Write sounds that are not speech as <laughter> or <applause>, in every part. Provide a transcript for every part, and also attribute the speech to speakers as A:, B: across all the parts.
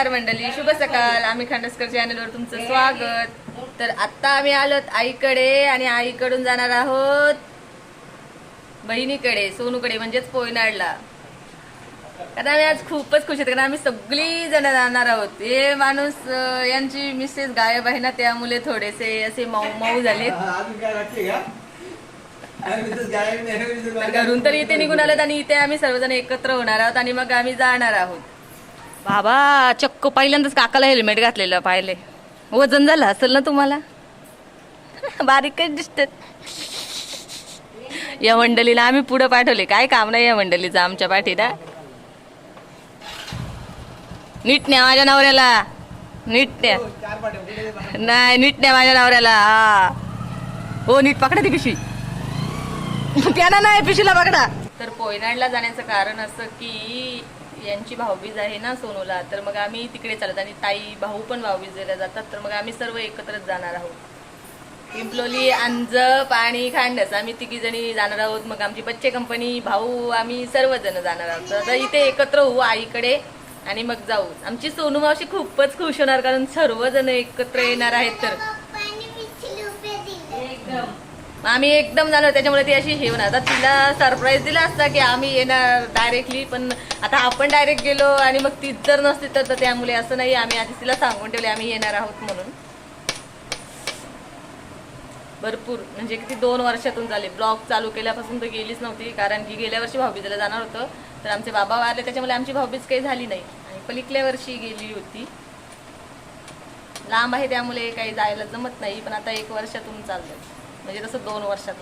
A: नमस्कार मंडळी शुभ सकाळ. आम्ही खंडस्कर चॅनलवर तुमचं स्वागत. तर आत्ता आम्ही आलोत आईकडे आणि आईकडून जाणार आहोत बहिणीकडे सोनूकडे म्हणजेच पोयनाडला कारण आम्ही आज खूपच खुश आहेत कारण आम्ही सगळी जण जाणार आहोत. हे माणूस यांची मिसेस गायब आहे ना त्यामुळे थोडेसे असे मऊ मऊ झाले. घरून तर इथे निघून आलोत आणि इथे आम्ही सर्वजण एकत्र होणार आहोत आणि मग आम्ही जाणार आहोत. बाबा चक्क पहिल्यांदाच काकाला हेल्मेट घातलेलं पाहिले. वजन झालं असेल ना तुम्हाला? बारीकच दिसतात. या मंडळीला आम्ही पुढे पाठवले. काय काम नाही या मंडळीचं आमच्या पाठीला. नीट न्या माझ्या नवऱ्याला. नीट न्या. नाही नीट न्या माझ्या नवऱ्याला. हा. हो नीट पकडा ती पिशवी. त्यानं नाही पिशवीला पकडा. तर पोयनाडला जाण्याचं कारण असं की यांची भाऊबीज आहे ना सोनूला तर मग आम्ही तिकडे चालत आणि ताई भाऊ पण भाऊबीजेला जातात तर मग आम्ही सर्व एकत्रच जाणार आहोत. पिंपलोली अंजप आणि खांडस आम्ही तिघी जणी जाणार आहोत. मग आमची बच्चे कंपनी भाऊ आम्ही सर्वजण जाणार आहोत. तर इथे एकत्र होऊ आईकडे आणि मग जाऊ. आमची सोनू मावशी खूपच खुश होणार कारण सर्वजण एकत्र येणार आहेत तर. आम्ही एकदम जाणार त्याच्यामुळे ती अशी हे आता तिला सरप्राईज दिला असता की आम्ही येणार डायरेक्टली पण आता आपण डायरेक्ट गेलो आणि मग ती जर नसती तर त्यामुळे असं नाही आम्ही आधी तिला सांगून ठेवले आम्ही येणार आहोत म्हणून. भरपूर म्हणजे किती दोन वर्षातून झाले. ब्लॉग चालू केल्यापासून तर गेलीच नव्हती कारण की गेल्या वर्षी भाऊबीजेला जाणार होतं. तर आमचे बाबा वारले त्याच्यामुळे आमची भाऊबीज काही झाली नाही. आणि पलीकडल्या वर्षी गेली होती. लांब आहे त्यामुळे काही जायला जमत नाही पण आता एक वर्षातून चाललंय. म्हणजे तसं दोन वर्षात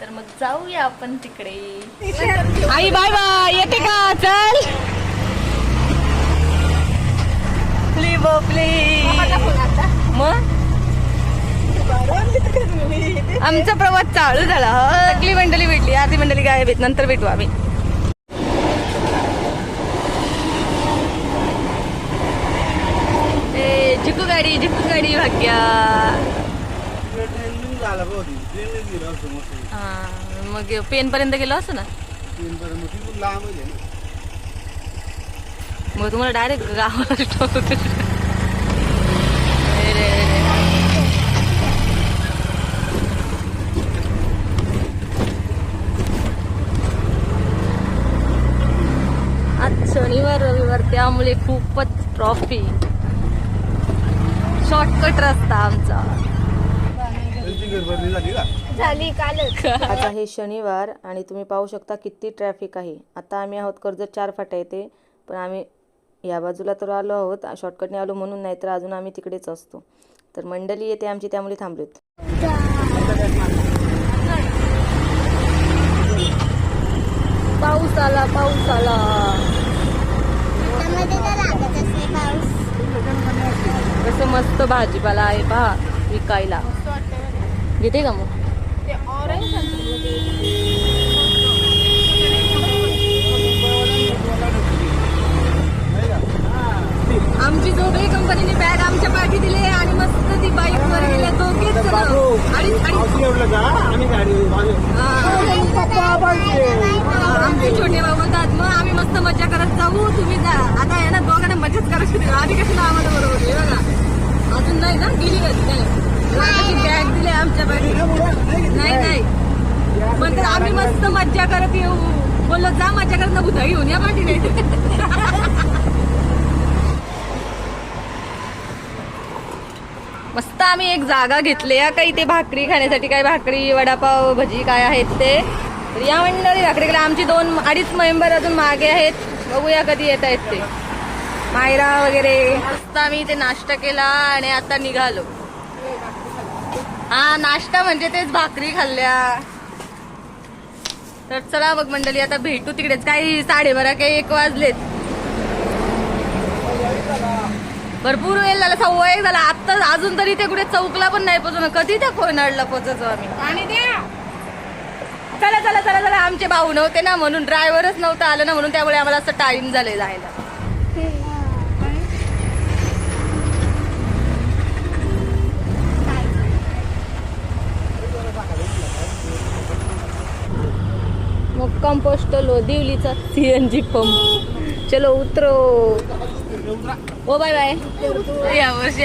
A: तर मग जाऊया आपण तिकडे. आई बाय बाय. येते का? चल. प्ली प्ली मग? आमचा प्रवास चालू झाला. हो. सगळी मंडळी भेटली. आधी मंडळी गायब आहेत. नंतर भेटू आम्ही. ए झिकू गाडी झिकू गाडी भाग्या
B: तिकडे ट्रेनने झाला भाऊ ती. ट्रेननेच गेलो असतो मस्त.
A: हा, मग पेन पर्यंत गेलो असं ना
B: मग
A: तुम्हाला डायरेक्ट गावाला stop होतं. अरे रे रे रे. आज शनिवार रविवार त्यामुळे खूपच ट्रॉफी शॉर्टकट रस्ता आमचा
B: त्यांची घरभरणी झाली का?
A: झाली कालच. <laughs>
C: आज आहे शनिवार आणि तुम्ही पाहू शकता किती ट्रॅफिक आहे. आता आम्ही आहोत कर्जत चार फाटा येते पण आम्ही या बाजूला तर आलो आहोत शॉर्टकटने आलो म्हणून नाही तर अजून आम्ही तिकडेच असतो. तर मंडळी येते आमची त्यामुळे थांबलोत.
A: पाऊस आला पाऊस आला. कसं मस्त भाजीपाला आहे पहा विकायला. घेते का मग? आमची दोघे कंपनीने बॅग आमच्या पाठी दिली आणि मस्त ती बाईक वर गेले दोघेच. आणि
B: आम्ही
A: हा. आमचे छोटे भाऊ म्हणतात मग आम्ही मस्त मजा करत जाऊ तुम्ही जा. आता आहे ना दोघांना मजाच करायची होती. आधी कशी आम्हाला बरोबर बघा. अजून नाही ना गेली कधी? नाही बॅग आमच्या नाही नाही. पण तर आम्ही मस्त मज्जा करत येऊ. बोललो जा मज्जा करत ना बुधा घेऊन या पाठी नाही मस्त आम्ही एक जागा घेतली या काही ते भाकरी खाण्यासाठी काय भाकरी वडापाव भजी काय आहेत ते. तर या मंडळी भाकरीकडे आमची दोन अडीच मेंबर अजून मागे आहेत. बघूया कधी येत आहेत ते. मायरा वगैरे. मस्त आम्ही इथे नाश्ता केला आणि आता निघालो. हा नाश्ता म्हणजे तेच भाकरी खाल्ल्या. तर चला बघ मंडळी आता भेटू तिकडेच. काही साडेबारा काही एक वाजलेत. भरपूर वेळ झाला सव्वा एक झाला. आता अजून तरी ते कुठे चौकला पण नाही पोहोचलो कधी त्या कोयनाडला पोहोचायचो आम्ही? आणि द्या. चला चला चला चला. आमचे भाऊ नव्हते ना म्हणून ड्रायव्हरच नव्हतं आलं ना म्हणून त्यामुळे आम्हाला असं टाइम झाले जायला कंपोस्ट लो दिवलीचा जी पंप चलो उतरो. ओ बाय बाय. या वर्षी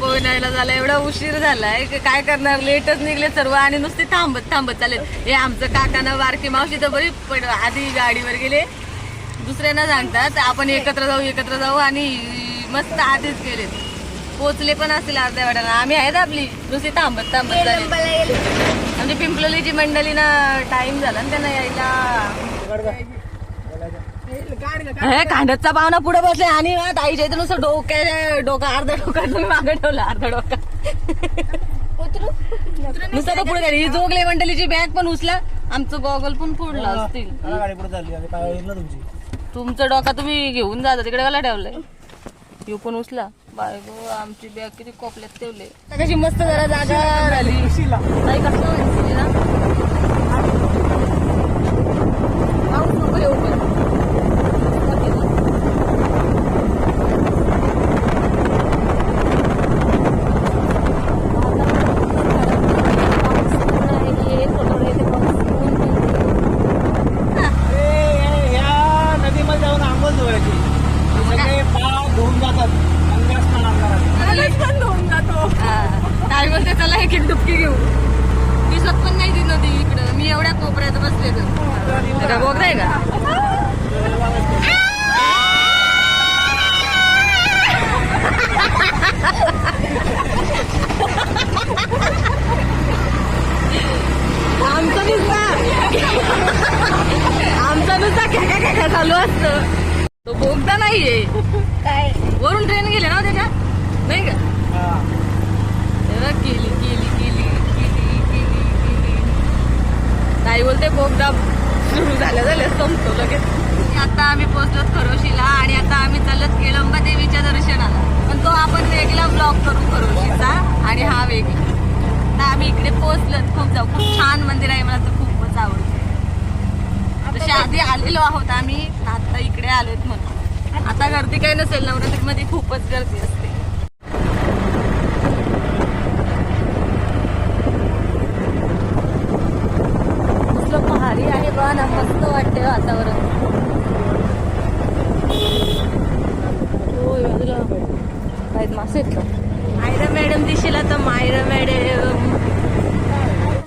A: पोहण्याला झाला एवढा उशीर झालाय की काय करणार? लेटच निघले सर्व आणि नुसते थांबत थांबत चालेल. हे आमचं काकानं बारकी मावशी तर बरी पण आधी गाडीवर गेले. दुसऱ्यांना सांगतात आपण एकत्र जाऊ एकत्र जाऊ आणि मस्त आधीच गेले पोचले पण असतील अर्ध्या वेळाला. आम्ही आहेत आपली. नुसती थांबत थांबत झाले आमची पिंपलोलीची मंडळी ना टाइम झाला ना त्यांना यायला. हे कांडतचा पाहुणा पुढे बसले आणि ताईच्या इथे नुसतं डोक्या डोका अर्धा डोका तुम्ही मागे ठेवला अर्धा डोका. नुसतं तो पुढे गेली. ही जोगले मंडळीची बॅग पण उचला. आमचं गॉगल पण फोडलं असतील.
B: तुमचं?
A: डोका तुम्ही घेऊन जाता तिकडे मला ठेवलंय. येऊ पण उचला. बाय गो आमची बॅग किती कोपल्यात ठेवले. कशी मस्त जरा जागा राहिली. ताई कसं वाटते ना पाऊस नको येऊ पण.
B: या नदीमध्ये जाऊन आंघोळ धुवायची सगळे पाय धुवून जातात अंगास पण आपल्याला
A: काय बोलते चला एक एक डुबकी घेऊ दिसत पण नाही ती नदी इकडं मी एवढ्या कोपऱ्यात बसले तर बघताय का आमचं नुसता आमचा नुसता खेका खेका चालू असतं तो बोगदा नाहीये
D: काय
A: वरून ट्रेन गेले ना त्याच्या नाही का तेव्हा केली केली केली केली केली केली ताई बोलते बोगदा सुरू झालं झालं संपतो लगेच आता आम्ही पोहोचलो खरोशीला आणि आता आम्ही चालत केळंबा देवीच्या दर्शनाला पण तो आपण वेगळा ब्लॉग करू खरोशीचा आणि हा वेगळा आता आम्ही इकडे पोहोचलो खूप जाऊ खूप छान मंदिर आहे मला तर खूपच आवडतं तसे आधी आलेलो आहोत आम्ही आता इकडे आलोत म्हणून आता गर्दी काही नसेल नवरात्रीमध्ये खूपच गर्दी असते. भारी आहे बा ना मस्त वाटते वातावरण. होय बाजूला आहेत मासे. आहेत का मायरा मॅडम दिशेला तर मायरा मॅडम.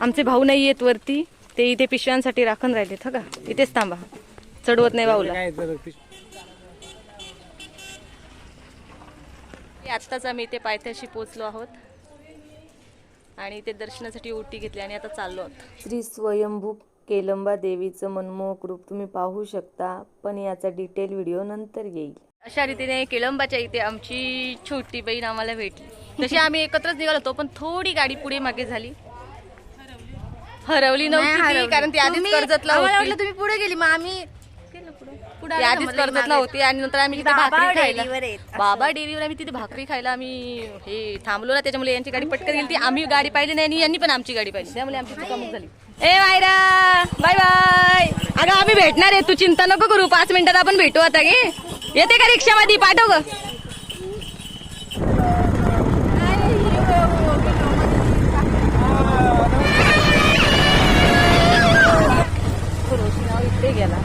A: आमचे भाऊ नाही येत वरती. ते इथे पिशव्यांसाठी राखून राहिलेत हा का? इथेच थांबा. चढवत नाही भाऊला
B: काय तर
A: आत्ताच आम्ही इथे पायथ्याशी पोचलो आहोत. आणि इथे दर्शनासाठी ओटी घेतली आणि आता चाललो आहोत.
C: श्री स्वयंभू केलंबा देवीचं मनमोहक रूप तुम्ही पाहू शकता पण याचा डिटेल व्हिडिओ नंतर येईल.
A: अशा रीतीने केळंबाच्या इथे आमची छोटी बहीण आम्हाला भेटली. तशी आम्ही एकत्रच निघालो होतो पण थोडी गाडी पुढे मागे झाली. हरवली नव्हती ती, कारण ती आधीच कर्जतला
D: आम्हाला
A: होती.
D: वाटलं तुम्ही पुढे गेली मग आम्ही
A: आधीच कर्जतला होती आणि नंतर आम्ही तिथे
D: बाबा
A: भाकरी
D: डेअरीवर
A: खायला
D: आहेत, असं.
A: बाबा डेअरीवर आम्ही तिथे भाकरी खायला आम्ही हे थांबलो ना त्याच्यामुळे यांची गाडी पटकन गेली ती आम्ही गाडी पाहिली नाही आणि यांनी पण आमची गाडी पाहिली. त्यामुळे आमची चुकामुक झाली. ए मायरा! Bye bye! अगं आम्ही भेटणार आहे. तू चिंता नको करू. पाच मिनिटात आपण भेटू आता गे. येते का रिक्षामध्ये? पाठव ग इकडे गेला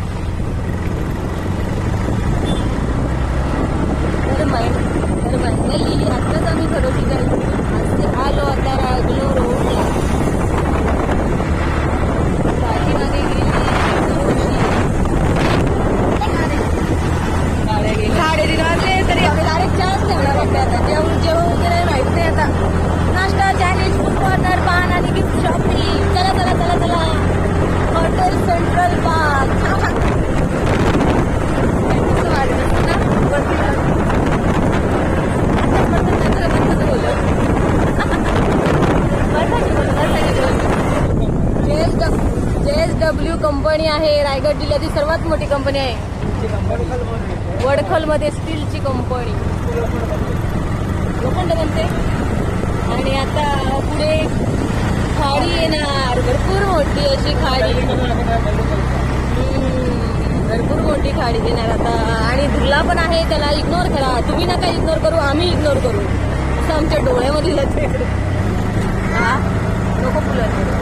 A: तर मै- तर मंडळी आत्ताच आम्ही खरोशी जायचो आज ते आलो आता रागलो रोडला पाठीमागे गेली गाड्या गेल्या. साडेतीन वाजले तरी आपले डायरेक्ट चहाच ठेवणार वाटतं आता जेवण जेवण वगैरे माहीत नाही आता नाश्ता चायनीज फूड कॉर्नर पान आणि गिफ्ट शॉपिंग चला चला चला चला हॉटेल सेंट्रल पार्क कसं वाटत असतं ना वरती जाऊन. जेएस डब्ल्यू कंपनी नांदेड जिल्ह्यातील सर्वात मोठी कंपनी आहे. वडखलमध्ये स्टीलची कंपनी लोखंड बनते. आणि आता पुढे खाडी येणार. भरपूर मोठी अशी खाडी. भरपूर मोठी खाडी येणार आता. आणि धुरला पण आहे त्याला इग्नोर करा. तुम्ही नका इग्नोर करू आम्ही इग्नोर करू. असं आमच्या डोळ्यामध्ये जाते हा? नको फुलं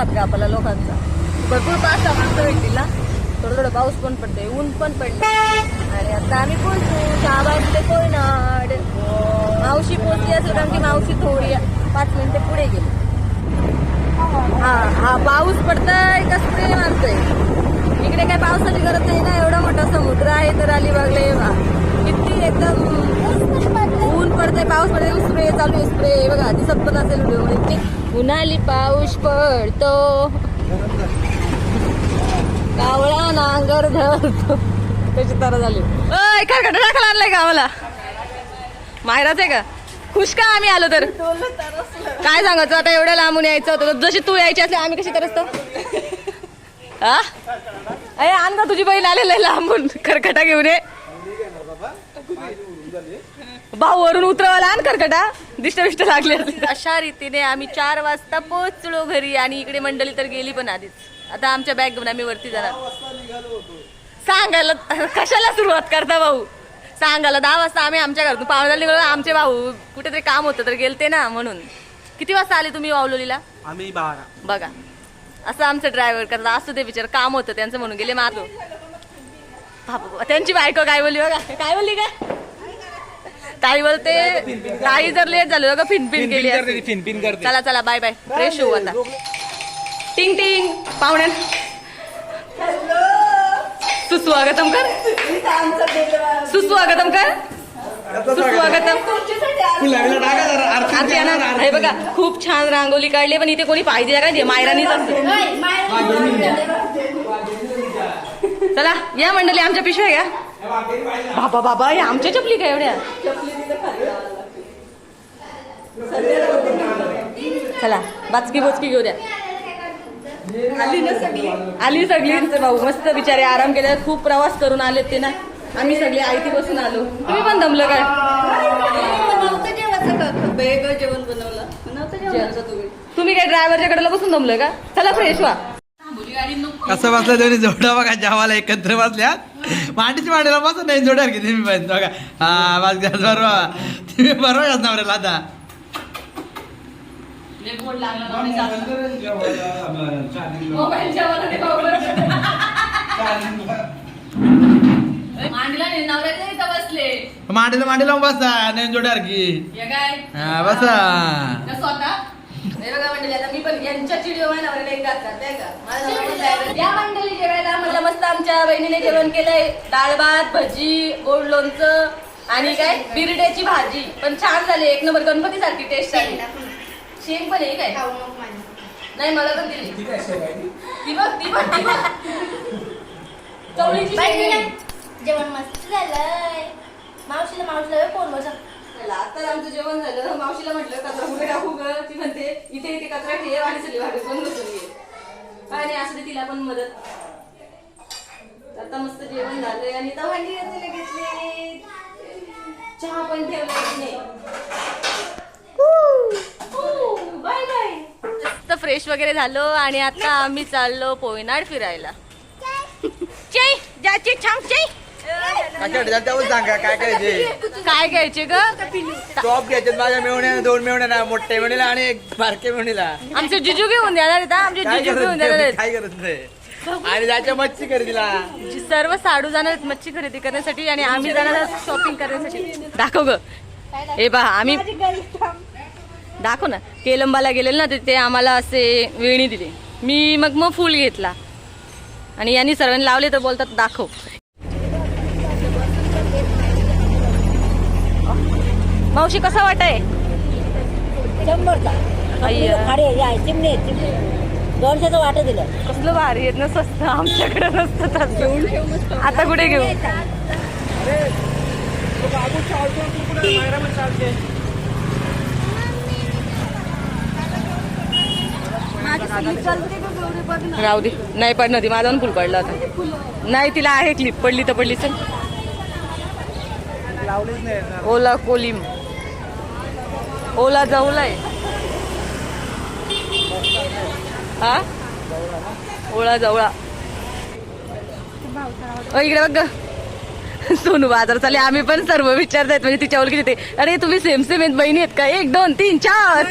A: लोकांचा. भरपूर पाच भेटतील ना? थोडं थोडं पाऊस पण पडते ऊन पण पडते आणि आता आम्ही पोहोचलो शहाबाजले कोयनाड. मावशी पोहोचली असेल कारण की मावशी थोडी पाच मिनिटे पुढे गेली. हा हा पाऊस पडतोय का स्प्रे मारतोय? इकडे काय पावसाची गरज नाही ना? एवढा मोठा समुद्र आहे तर अलिबागला किती एकदम पडतंय पाऊस पडतोय स्प्रे चालू आहे स्प्रे बघा दिसत पण असेल व्हिडिओ उन्हाळी पाऊस पडतो. कावळा नांगर धरतो. त्याची तर झाली. अय काय खड्डा टाकायला आणलाय का आम्हाला? मायराच आहे का? खुश का आम्ही आलो तर? काय सांगायचं आता एवढ्या लांबून यायचं होतं. जशी तू यायची असली आम्ही कशी करत असतो हा? अरे आण ना तुझी बहीण आलेलं आहे लांबून. खरखटा घेऊन ये. भाऊ वरून उतरवायला आण खरकटा. दिष्ट बिष्ट लागले असते. <laughs> अशा रीतीने आम्ही चार वाजता पोहोचलो घरी आणि इकडे मंडळी तर गेली पण आधीच. आता आमच्या बॅग घेऊन आम्ही वरती जाणार. सांगायला कशाला सुरुवात करता भाऊ? सांगायला दहा वाजता आम्ही आमच्या घरातून पावण्याला निघलो. आमचे भाऊ कुठेतरी काम होतं तर गेलते ना म्हणून. किती वाजता आले तुम्ही वावलोलीला?
B: आम्ही बारा.
A: बघा. असं आमचं ड्रायव्हर करता असू दे बिचार काम होतं त्यांचं म्हणून गेले मातो बापा, त्यांची बायको काय बोलली बघा. काय बोलली काय ताई बोलते ताई जर लेट झालं बघा फिनफिन केली असती.
B: फिनपिन करते.
A: चला चला बाय बाय फ्रेश होऊ आता. टिंग टिंग. पाहुण्यान सुस्वागतम कर. सुस्वागतम कर. सुस्वागतम. आरती आणा. हे बघा खूप छान रांगोली काढली पण इथे कोणी पाहिजे का? मायरानीच असते चला या मंडळी आमच्या पिशव्या घ्या. बाबा बाबा या आमच्या चपली काय एवढ्या? चला बाचकी बोचकी घेऊ द्या. आली ना सगळी? आली सगळी. आमचे भाऊ मस्त बिचारे आराम केले. खूप प्रवास करून आलेत ते ना. आम्ही सगळे आयती बसून आलो. तुम्ही पण दमलं काय?
D: जेवण बनवलं. तुम्ही.
A: काय ड्रायव्हरच्या कडेला बसून दमलं का? चला फ्रेश व्हा.
E: कसं बसलं दोन्ही जोड्या बघा जेवायला एकत्र बसल्यात. मांडीची मांडीला बस नाही जोड्यावर किती मी पाहिजे बघा. हा बस गॅस बरोबर. तुम्ही बरोबर असणार आता.
A: बसले.
E: मांडीला मांडीला बसा नाही जोड्यावर की
A: काय?
E: हा बसा.
A: स्वतः हे बघा मंडळी आता मी पण यांच्या चिडिओ नवऱ्याला एक घातला त्या का? माझा. या मंडळी जेवायला म्हणलं मस्त आमच्या बहिणीने जेवण केलंय. डाळ भात भजी गोड लोणचं आणि काय? बिरड्याची भाजी. पण छान झाली एक नंबर गणपती सारखी टेस्ट आली शेंग पण आहे काय? नाही मला पण दिली. ती बघ ती बघ ती बघ. चवळीची.
D: जेवण मस्त झालंय. मावशीला मावशीला फोन बसा
A: चला, आता आमचं जेवण झालं. मावशीला म्हटलं कचरा कुठे टाकू ग? ती म्हणते इथे इथे कचरा ठेव आणि पण बसून घे. आणि असं तिला पण मदत. आता मस्त जेवण झालंय आणि आता भांडी घासायला घेतली चहा पण ठेवला बाय बाय. मस्त फ्रेश वगैरे झालो आणि आता आम्ही चाललो पोयनाड फिरायला. चै जाचे छाम चै
E: सांगा काय करायचे?
A: काय घ्यायचे ग?
E: टॉप घ्यायचे माझ्या मिळवण्या दोन मिळवण्या मोठे मिळेला आणि एक बारके मिळेला
A: आमचे जिजू घेऊन देणार आहेत हा, आमचे
E: काय
A: जिजू घेऊन देणार आहेत
E: काय करत नाही. आणि जायच्या मच्छी खरेदीला.
A: जी सर्व साडू जाणार आहेत मच्छी खरेदी करण्यासाठी आणि आम्ही जाणार आहोत शॉपिंग करण्यासाठी. दाखव ग. हे पहा आम्ही दाखव ना. केलंबाला गेलेलो ना तिथे आम्हाला असे वेणी दिली. मी मग मग फुल घेतला. आणि यांनी सर्वांनी लावले तर बोलतात दाखव. मावशी कसा वाटाय? अय्या.
F: दोनशेचं वाटं दिलं.
A: कसलं भारी आहेत ना स्वस्त. आमच्याकडे नसतं तसं. आता कुठे घेऊ? राहू दे. नाही पडणार ती. माझा फुल पडला होता नाही तिला आहे क्लिप पडली तर पडली. चल.
B: लावलेच नाही ना.
A: ओला कोलिम. ओला जवलाय हा? ओळा जवळा इकडे बघ. सोनू बाजार चाले आम्ही पण सर्व विचारतायत म्हणजे तिच्या ओळखी ते. अरे तुम्ही सेम सेम आहेत बहिणी आहेत का? एक दोन तीन चार.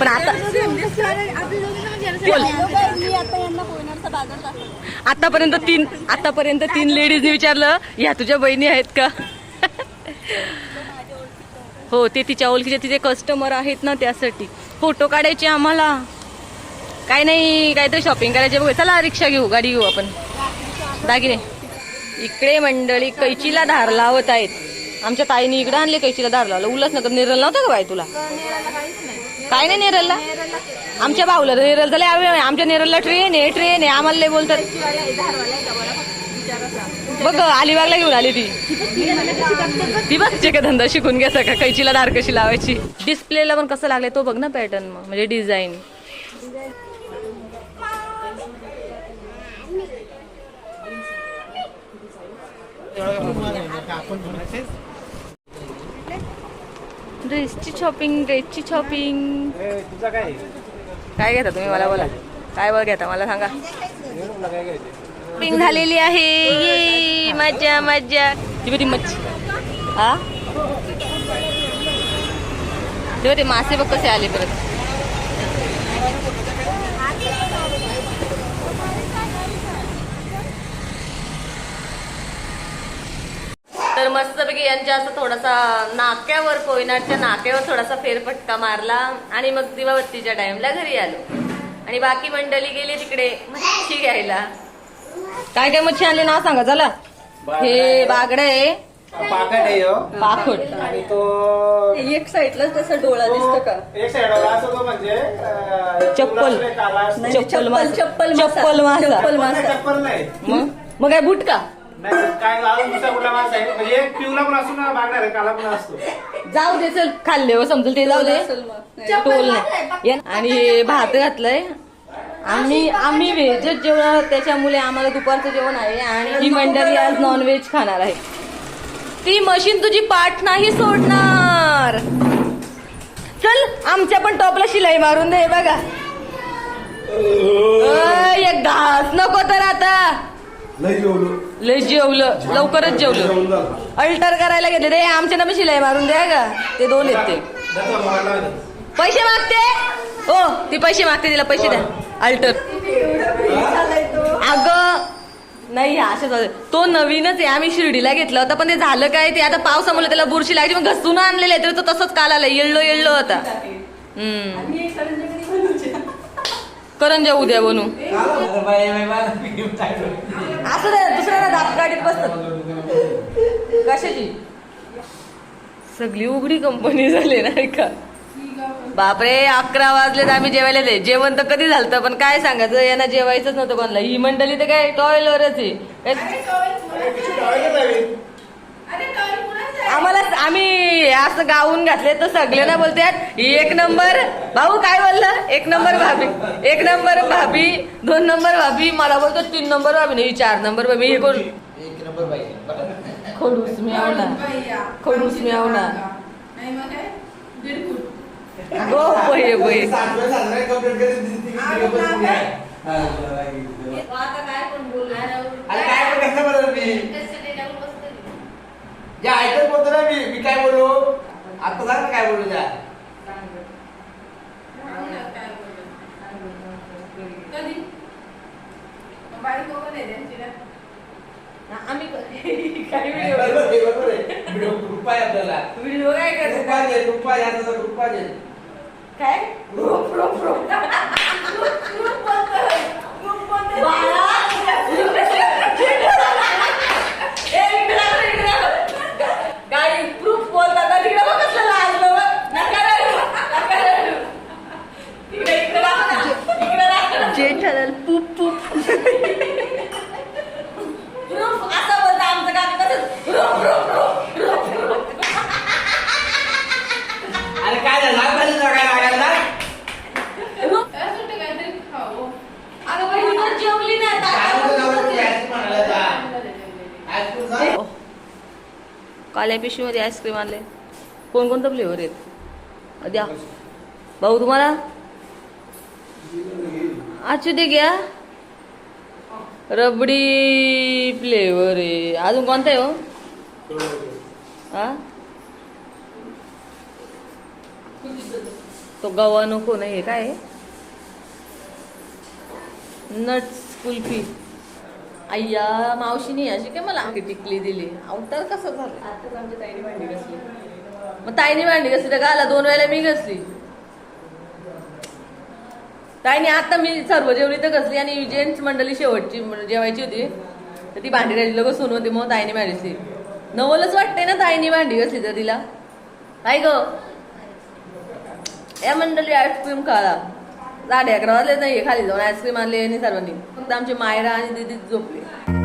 A: पण आता
D: म्हणजे मी आता
A: आतापर्यंत तीन आतापर्यंत तीन लेडीजने विचारलं या तुझ्या बहिणी आहेत का? हो ते तिच्या ओळखीचे तिचे कस्टमर आहेत ना त्यासाठी. फोटो काढायचे आम्हाला. काय नाही काहीतरी शॉपिंग करायचे बघू चला रिक्षा घेऊ गाडी घेऊ आपण. दागिने इकडे मंडळी कैचीला धार लावत आहेत. आमच्या ताईने इकडे आणले कैचीला धार लावलं. उलच नका नेरल नव्हतं का बाई तुला? काय नाही नेरलला? आमच्या भाऊला नेरल झाले आमच्या नेरलला ट्रेन आहे ट्रेन आहे. आम्हाला बोलतात. बघ अलिबागला घेऊन आली ती. ती बघ का धंदा शिकून घ्यायचा का कैचीला धार कशी लावायची? डिस्प्लेला पण कसं लागले तो बघ ना पॅटर्न मग म्हणजे डिझाईन. ड्रेसची शॉपिंग ड्रेसची शॉपिंग
B: काय
A: काय घेता तुम्ही? मला बोला. काय बघ घेता? मला सांगा. शॉपिंग झालेली आहे. ये मजा मजा. ती बघ ती मच्छी. हा ते मासे बघ कसे आले परत. तर मस्तपैकी यांच्या असं थोडासा नाक्यावर कोयनाडच्या नाक्यावर थोडासा फेरफटका मारला आणि मग दिवाबत्तीच्या टाइमला घरी आलो. आणि बाकी मंडळी गेली तिकडे मच्छी घ्यायला. काय काय मच्छी आणली नाव सांगा चला हे बागड आहे
B: पाकट आहे ह्यो.
A: पाखड
B: आणि तो
D: एक साईडला तसा डोळा दिसतो का
B: एक साईडला असं तो म्हणजे अं,
A: चप्पल.
B: तुला काला असतो.
D: नाही,
A: चप्पल मासा.
D: चप्पल
A: चप्पल मासा.
D: चप्पल मासा
B: चप्पल नाही
A: मग मग काय बुट का
B: नाही काय अजून दुसरा कुठला माणूस आहे म्हणजे एक पिवला पण असतो ना बागणार आहे काला पण असतो
A: जाऊ दे चल खाल्ले हो समजेल ते जाऊ दे
D: असेल मग. नाही.
A: टोल नाही या- आणि हे भात घातलंय आम्ही आम्ही व्हेजच जेवणार आहोत, त्याच्यामुळे आम्हाला दुपारचं जेवण आहे आणि ही मंडळी आज नॉनव्हेज खाणार आहे. ती मशीन तुझी पाठ नाही सोडणार. चल आमच्या पण टॉपला शिलाई मारून दे बघा. एक घास नको तर आता. लय जेवलं. लवकरच जेवलं. अल्टर करायला घेतले रे आमच्या ना शिलाई मारून द्या का ते दोन आहेत ते पैसे मागते? हो ती पैसे मागते तिला पैसे द्या. अल्टर अगं नाही असं झालं. तो नवीनच आहे. आम्ही शिर्डीला घेतला होता पण ते झालं काय? ते आता पावसामुळे त्याला बुरशी लागली मग घसून आणलेलं आहे. तर तो तसंच काल आला. येळलो येळलो होता करंजा उद्या बनू. असं दुसऱ्या दात गाडीत बसत कशाची? सगळी उघडी कंपनी झाली नाही का? बापरे अकरा वाजले तर आम्ही जेवायला दे जेवण तर कधी झालं पण काय सांगायचं? यांना जेवायचंच नव्हतं कोणाला ही मंडळी तर काय टॉयलवरच आहे. आम्हाला आम्ही असं गाऊन घातले तर सगळे ना बोलतात एक नंबर. भाऊ काय बोललं? एक नंबर भाभी. एक नंबर भाभी दोन नंबर भाभी. मला बोलतो तीन नंबर भाभी नाही चार नंबर भाभी. हे कोण? खडूस मी आवना खडूस मी आवना गो बोय बोय
E: या ऐकत बोलतो ना मी मी काय बोलू? आता सांग ना काय बोलू त्या.
A: आम्ही <laughs> काय व्हिडिओ.
E: व्हिडिओ ग्रुप आहे आपल्याला.
A: व्हिडिओ काय करतो?
E: ग्रुप आहे ग्रुप आहे.
A: काय? ना, इकडे दाखव ना.
D: जेठालाल पूप पूप.
A: प्रूफ असं बोलतं आमचं गाणं कसं प्रूफ प्रूफ काल्या पिशवीमध्ये आईस्क्रीम आणले कोणकोणतं फ्लेवर आहेत द्या. भाऊ तुम्हाला? अच्छा दे घ्या. रबडी फ्लेवर आहे. अजून कोणता आहे हो? हा? तो गवा नको नाही हे काय नट्स कुल्फी. अय्या मावशीने अशी काय मला टिकली दिली? अवतार कसं झालं? आताच आमच्या ताईने भांडी घासली. मग ताईने भांडी घासली तर गाला दोन वेळेला मी घासली. ताईने आता मी सर्व जेवली तर घासली आणि जेंट्स मंडळी शेवटची जेवायची होती. तर ती भांडी राहिली लोक सोन होती मग ताईने भांडी घासली. नवलच वाटते ना ताईने भांडी घासली तर तिला? काय ग. या मंडळी आईस्क्रीम खाला. साडे अकरा वाजले नाही खाली जाऊन आईस्क्रीम आणली आणि सर्वांनी. फक्त आमची मायरा आणि दिदी झोपली.